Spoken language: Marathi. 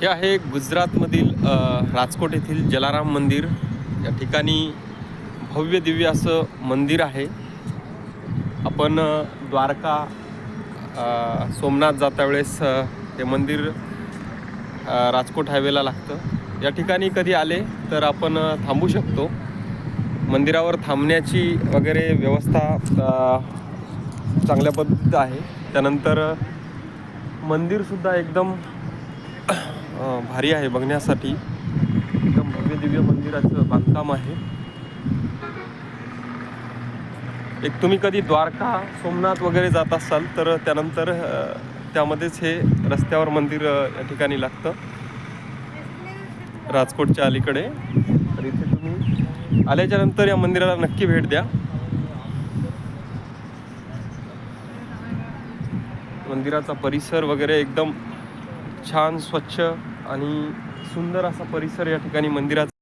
हे आहे गुजरातमधील राजकोट येथील जलाराम मंदिर. या ठिकाणी भव्य दिव्य असं मंदिर आहे. आपण द्वारका सोमनाथ जाता वेळेस हे मंदिर राजकोट हायवेला लागतं. या ठिकाणी कधी आले तर आपण थांबू शकतो. मंदिरावर थांबण्याची वगैरे व्यवस्था चांगल्या पद्धतीत आहे. त्यानंतर मंदिरसुद्धा एकदम भारी आहे बघण्यासाठी. एकदम भव्य दिव्य मंदिराचं बांधकाम आहे. एक तुम्ही कधी द्वारका सोमनाथ वगैरे जात असाल तर त्यानंतर त्यामध्येच हे रस्त्यावर मंदिर या ठिकाणी लागतं. राजकोटच्या अलीकडे. तर इथे तुम्ही आल्याच्यानंतर या मंदिराला नक्की भेट द्या. मंदिराचा परिसर वगैरे एकदम छान स्वच्छ आणि सुंदर असा परिसर या ठिकाणी मंदिराचा